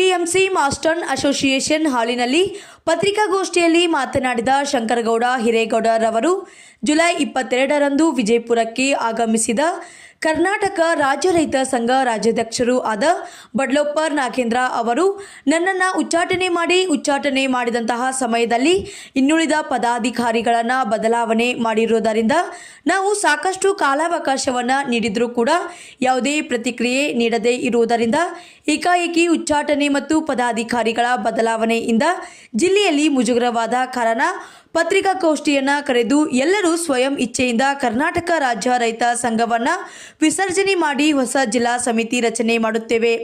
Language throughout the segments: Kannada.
ಎಪಿಎಂಸಿ ಮಾಸ್ಟರ್ನ್ ಅಸೋಸಿಯೇಷನ್ ಹಾಲಿನಲ್ಲಿ ಪತ್ರಿಕಾಗೋಷ್ಠಿಯಲ್ಲಿ ಮಾತನಾಡಿದ ಶಂಕರಗೌಡ ಹಿರೇಗೌಡರವರು, ಜುಲೈ ಇಪ್ಪತ್ತೆರಡರಂದು ವಿಜಯಪುರಕ್ಕೆ ಆಗಮಿಸಿದ ಕರ್ನಾಟಕ ರಾಜ್ಯ ರೈತ ಸಂಘ ರಾಜ್ಯಾಧ್ಯಕ್ಷರು ಆದ ಬಡ್ಲೋಪ್ಪರ್ ನಾಗೇಂದ್ರ ಅವರು, ನನ್ನನ್ನು ಉಚ್ಚಾಟನೆ ಮಾಡಿ ಉಚ್ಚಾಟನೆ ಮಾಡಿದಂತಹ ಸಮಯದಲ್ಲಿ ಇನ್ನುಳಿದ ಪದಾಧಿಕಾರಿಗಳನ್ನು ಬದಲಾವಣೆ ಮಾಡಿರುವುದರಿಂದ ನಾವು ಸಾಕಷ್ಟು ಕಾಲಾವಕಾಶವನ್ನು ನೀಡಿದರೂ ಕೂಡ ಯಾವುದೇ ಪ್ರತಿಕ್ರಿಯೆ ನೀಡದೇ ಇರುವುದರಿಂದ ಏಕಾಏಕಿ ಉಚ್ಚಾಟನೆ ಮತ್ತು ಪದಾಧಿಕಾರಿಗಳ ಬದಲಾವಣೆಯಿಂದ ಜಿಲ್ಲೆಯಲ್ಲಿ ಮುಜುಗರವಾದ ಕಾರಣ ಪತ್ರಿಕಾಗೋಷ್ಠಿಯನ್ನು ಕರೆದು ಎಲ್ಲರೂ ಸ್ವಯಂ ಇಚ್ಛೆಯಿಂದ ಕರ್ನಾಟಕ ರಾಜ್ಯ ರೈತ ಸಂಘವನ್ನು ವಿಸರ್ಜನೆ ಮಾಡಿ ಹೊಸ ಜಿಲ್ಲಾ ಸಮಿತಿ ರಚನೆ ಮಾಡುತ್ತೇವೆ.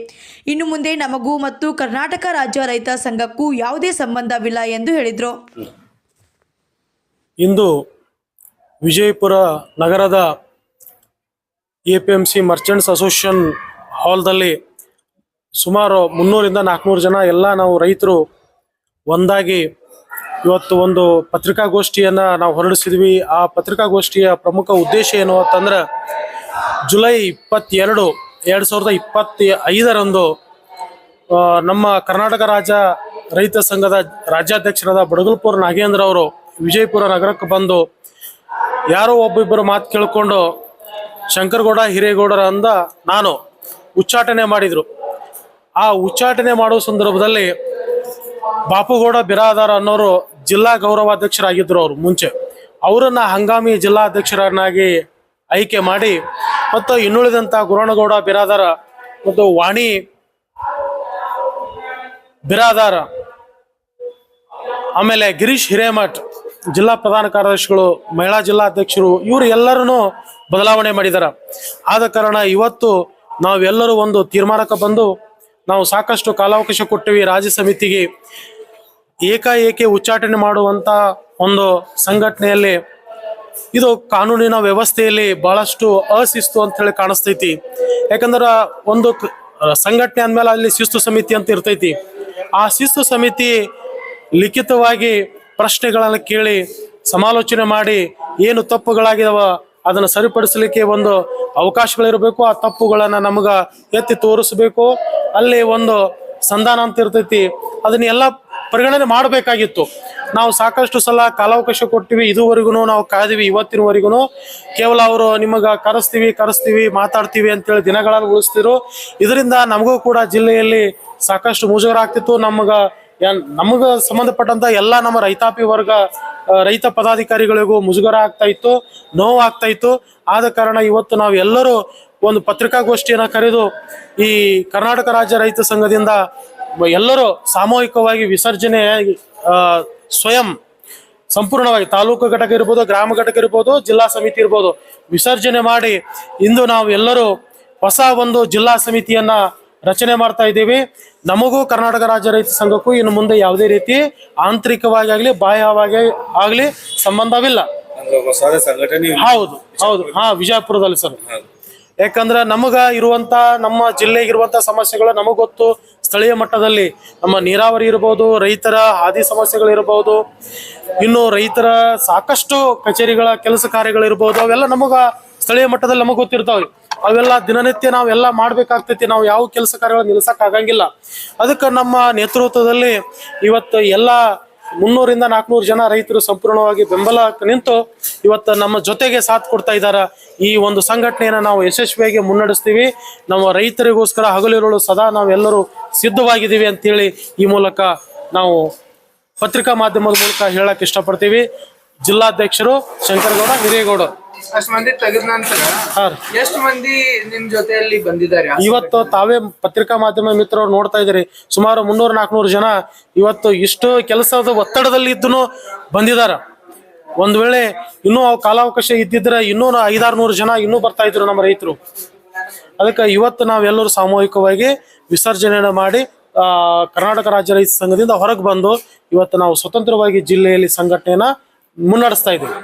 ಇನ್ನು ಮುಂದೆ ನಮಗೂ ಮತ್ತು ಕರ್ನಾಟಕ ರಾಜ್ಯ ರೈತ ಸಂಘಕ್ಕೂ ಯಾವುದೇ ಸಂಬಂಧವಿಲ್ಲ ಎಂದು ಹೇಳಿದರು. ಇಂದು ವಿಜಯಪುರ ನಗರದ A P M C merchants association ಹಾಲ್ದಲ್ಲಿ ಸುಮಾರು ಮುನ್ನೂರಿಂದ ನಾಲ್ಕುನೂರು ಜನ ಎಲ್ಲ ನಾವು ರೈತರು ಒಂದಾಗಿ ಇವತ್ತು ಒಂದು ಪತ್ರಿಕಾಗೋಷ್ಠಿಯನ್ನು ನಾವು ಹೊರಡಿಸಿದ್ವಿ. ಆ ಪತ್ರಿಕಾಗೋಷ್ಠಿಯ ಪ್ರಮುಖ ಉದ್ದೇಶ ಏನು ಅಂತಂದ್ರೆ ಜುಲೈ ಇಪ್ಪತ್ತೆರಡು ಎರಡು ಸಾವಿರದ ಇಪ್ಪತ್ತ ಐದರಂದು ನಮ್ಮ ಕರ್ನಾಟಕ ರಾಜ್ಯ ರೈತ ಸಂಘದ ರಾಜ್ಯಾಧ್ಯಕ್ಷರಾದ ಬಡಗಲ್ಪುರ ನಾಗೇಂದ್ರ ಅವರು ವಿಜಯಪುರ ನಗರಕ್ಕೆ ಬಂದು ಯಾರೋ ಒಬ್ಬಿಬ್ಬರು ಮಾತು ಕೇಳಿಕೊಂಡು ಶಂಕರಗೌಡ ಹಿರೇಗೌಡರ ಅಂದ ನಾನು ಉಚ್ಚಾಟನೆ ಮಾಡಿದ್ರು. ಆ ಉಚ್ಚಾಟನೆ ಮಾಡುವ ಸಂದರ್ಭದಲ್ಲಿ ಬಾಪುಗೌಡ ಬಿರಾದಾರ ಅನ್ನೋರು ಜಿಲ್ಲಾ ಗೌರವಾಧ್ಯಕ್ಷರಾಗಿದ್ದರು ಅವರು ಮುಂಚೆ. ಅವರನ್ನ ಹಂಗಾಮಿ ಜಿಲ್ಲಾಧ್ಯಕ್ಷರನ್ನಾಗಿ ಆಯ್ಕೆ ಮಾಡಿ ಮತ್ತು ಇನ್ನುಳಿದಂಥ ಗುರಣಗೌಡ ಬಿರಾದಾರ ಮತ್ತು ವಾಣಿ ಬಿರಾದಾರ, ಆಮೇಲೆ ಗಿರೀಶ್ ಹಿರೇಮಠ್, ಜಿಲ್ಲಾ ಪ್ರಧಾನ ಕಾರ್ಯದರ್ಶಿಗಳು, ಮಹಿಳಾ ಜಿಲ್ಲಾಧ್ಯಕ್ಷರು ಇವರು ಎಲ್ಲರನ್ನೂ ಬದಲಾವಣೆ ಮಾಡಿದ್ದಾರೆ ಆದ ಕಾರಣ ಇವತ್ತು ನಾವೆಲ್ಲರೂ ಒಂದು ತೀರ್ಮಾನಕ್ಕೆ ಬಂದು ನಾವು ಸಾಕಷ್ಟು ಕಾಲಾವಕಾಶ ಕೊಟ್ಟಿವಿ ರಾಜ್ಯ ಸಮಿತಿಗೆ ಏಕಾಏಕಿ ಉಚ್ಚಾಟನೆ ಮಾಡುವಂತ ಒಂದು ಸಂಘಟನೆಯಲ್ಲಿ ಇದು ಕಾನೂನಿನ ವ್ಯವಸ್ಥೆಯಲ್ಲಿ ಬಹಳಷ್ಟು ಅಶಿಸ್ತು ಅಂತ ಹೇಳಿ ಕಾಣಿಸ್ತೈತಿ. ಯಾಕಂದ್ರೆ ಒಂದು ಸಂಘಟನೆ ಅಂದಮೇಲೆ ಅಲ್ಲಿ ಶಿಸ್ತು ಸಮಿತಿ ಅಂತ ಇರ್ತೈತಿ. ಆ ಶಿಸ್ತು ಸಮಿತಿ ಲಿಖಿತವಾಗಿ ಪ್ರಶ್ನೆಗಳನ್ನು ಕೇಳಿ, ಸಮಾಲೋಚನೆ ಮಾಡಿ ಏನು ತಪ್ಪುಗಳಾಗಿದಾವ ಅದನ್ನು ಸರಿಪಡಿಸಲಿಕ್ಕೆ ಒಂದು ಅವಕಾಶಗಳಿರಬೇಕು. ಆ ತಪ್ಪುಗಳನ್ನು ನಮಗ ಎತ್ತಿ ತೋರಿಸಬೇಕು. ಅಲ್ಲಿ ಒಂದು ಸಂಧಾನ ಅಂತ ಇರ್ತೈತಿ. ಅದನ್ನೆಲ್ಲ ಪರಿಗಣನೆ ಮಾಡಬೇಕಾಗಿತ್ತು. ನಾವು ಸಾಕಷ್ಟು ಸಲ ಕಾಲಾವಕಾಶ ಕೊಟ್ಟಿವಿ. ಇದುವರೆಗೂ ನಾವು ಕಾದಿವಿ ಇವತ್ತಿನವರೆಗೂ ಕೇವಲ ಅವರು ನಿಮಗ ಕರೆಸ್ತೀವಿ ಕರೆಸ್ತೀವಿ, ಮಾತಾಡ್ತೀವಿ ಅಂತೇಳಿ ದಿನಗಳಲ್ಲಿ ಉಳಿಸ್ತಿರು ಇದರಿಂದ ನಮಗೂ ಕೂಡ ಜಿಲ್ಲೆಯಲ್ಲಿ ಸಾಕಷ್ಟು ಮುಜುಗರ ಆಗ್ತಿತ್ತು. ನಮಗ ನಮಗ ಸಂಬಂಧಪಟ್ಟಂತ ಎಲ್ಲಾ ನಮ್ಮ ರೈತಾಪಿ ವರ್ಗ ರೈತ ಪದಾಧಿಕಾರಿಗಳಿಗೂ ಮುಜುಗರ ಆಗ್ತಾ ಇತ್ತು, ನೋವು ಆಗ್ತಾ ಇತ್ತು. ಆದ ಕಾರಣ ಇವತ್ತು ನಾವು ಎಲ್ಲರೂ ಒಂದು ಪತ್ರಿಕಾಗೋಷ್ಠಿಯನ್ನು ಕರೆದು ಈ ಕರ್ನಾಟಕ ರಾಜ್ಯ ರೈತ ಸಂಘದಿಂದ ಎಲ್ಲರೂ ಸಾಮೂಹಿಕವಾಗಿ ವಿಸರ್ಜನೆ ಸ್ವಯಂ ಸಂಪೂರ್ಣವಾಗಿ ತಾಲೂಕು ಘಟಕ ಇರ್ಬೋದು, ಗ್ರಾಮ ಘಟಕ ಇರ್ಬೋದು, ಜಿಲ್ಲಾ ಸಮಿತಿ ಇರ್ಬೋದು ವಿಸರ್ಜನೆ ಮಾಡಿ ಇಂದು ನಾವು ಎಲ್ಲರೂ ಹೊಸ ಒಂದು ಜಿಲ್ಲಾ ಸಮಿತಿಯನ್ನ ರಚನೆ ಮಾಡ್ತಾ ಇದ್ದೀವಿ. ನಮಗೂ ಕರ್ನಾಟಕ ರಾಜ್ಯ ರೈತ ಸಂಘಕ್ಕೂ ಇನ್ನು ಮುಂದೆ ಯಾವುದೇ ರೀತಿ ಆಂತರಿಕವಾಗಿ ಆಗಲಿ ಬಾಹ್ಯವಾಗಿ ಆಗಲಿ ಸಂಬಂಧವಿಲ್ಲ. ಹೌದು ಹೌದು. ಹಾ ವಿಜಯಪುರದಲ್ಲಿ ಸರ್. ಯಾಕಂದ್ರೆ ನಮಗ ಇರುವಂತ ನಮ್ಮ ಜಿಲ್ಲೆಗೆ ಇರುವಂತ ಸಮಸ್ಯೆಗಳು ನಮಗ್ ಗೊತ್ತು. ಸ್ಥಳೀಯ ಮಟ್ಟದಲ್ಲಿ ನಮ್ಮ ನೀರಾವರಿ ಇರ್ಬೋದು ರೈತರ ಹಾದಿ ಸಮಸ್ಯೆಗಳು ಇರ್ಬೋದು. ಇನ್ನು ರೈತರ ಸಾಕಷ್ಟು ಕಚೇರಿಗಳ ಕೆಲಸ ಕಾರ್ಯಗಳಿರ್ಬೋದು ಅವೆಲ್ಲ ನಮಗ ಸ್ಥಳೀಯ ಮಟ್ಟದಲ್ಲಿ ನಮಗ್ ಗೊತ್ತಿರ್ತಾವೆ. ಅವೆಲ್ಲ ದಿನನಿತ್ಯ ನಾವೆಲ್ಲ ಮಾಡ್ಬೇಕಾಗ್ತೈತಿ. ನಾವು ಯಾವ ಕೆಲಸ ಕಾರ್ಯಗಳನ್ನ ನಿಲ್ಸಕ್ ಆಗಂಗಿಲ್ಲ. ಅದಕ್ಕೆ ನಮ್ಮ ನೇತೃತ್ವದಲ್ಲಿ ಇವತ್ತು ಎಲ್ಲ ಮುನ್ನೂರಿಂದ ನಾಲ್ಕುನೂರು ಜನ ರೈತರು ಸಂಪೂರ್ಣವಾಗಿ ಬೆಂಬಲ ನಿಂತು ಇವತ್ತು ನಮ್ಮ ಜೊತೆಗೆ ಸಾಥ್ ಕೊಡ್ತಾ ಇದ್ದಾರೆ ಈ ಒಂದು ಸಂಘಟನೆಯನ್ನು ನಾವು ಯಶಸ್ವಿಯಾಗಿ ಮುನ್ನಡೆಸ್ತೀವಿ. ನಮ್ಮ ರೈತರಿಗೋಸ್ಕರ ಹಗಲಿರುಳು ಸದಾ ನಾವೆಲ್ಲರೂ ಸಿದ್ಧವಾಗಿದ್ದೀವಿ ಅಂತೇಳಿ ಈ ಮೂಲಕ ನಾವು ಪತ್ರಿಕಾ ಮಾಧ್ಯಮದ ಮೂಲಕ ಹೇಳಕ್ಕೆ ಇಷ್ಟಪಡ್ತೀವಿ. ಜಿಲ್ಲಾಧ್ಯಕ್ಷರು ಶಂಕರಗೌಡ, ಹಿರೇಗೌಡ. ಅಷ್ಟ್ ಮಂದಿ ತೆಗೆದ ನಂತರ ಎಷ್ಟು ಮಂದಿ ನಿಮ್ ಜೊತೆಯಲ್ಲಿ ಬಂದಿದ್ದಾರೆ ಇವತ್ತು ತಾವೇ ಪತ್ರಿಕಾ ಮಾಧ್ಯಮ ಮಿತ್ರರು ನೋಡ್ತಾ ಇದ್ರಿ ಸುಮಾರು ಮುನ್ನೂರು ನಾಲ್ಕುನೂರು ಜನ ಇವತ್ತು ಇಷ್ಟು ಕೆಲಸದ ಒತ್ತಡದಲ್ಲಿ ಇದ್ದು ಬಂದಿದಾರ ಒಂದ್ ವೇಳೆ ಇನ್ನೂ ಅವ್ ಕಾಲಾವಕಾಶ ಇದ್ದಿದ್ರೆ ಇನ್ನೂ ಐದಾರು ನೂರು ಜನ ಇನ್ನೂ ಬರ್ತಾ ಇದ್ರು ನಮ್ಮ ರೈತರು. ಅದಕ್ಕೆ ಇವತ್ತು ನಾವೆಲ್ಲರೂ ಸಾಮೂಹಿಕವಾಗಿ ವಿಸರ್ಜನೆಯನ್ನು ಮಾಡಿ ಆ, ಕರ್ನಾಟಕ ರಾಜ್ಯ ರೈತ ಸಂಘದಿಂದ ಹೊರಗೆ ಬಂದು ಇವತ್ತು ನಾವು ಸ್ವತಂತ್ರವಾಗಿ ಜಿಲ್ಲೆಯಲ್ಲಿ ಸಂಘಟನೆಯನ್ನ ಮುನ್ನಡೆಸ್ತಾ ಇದ್ದೀವಿ.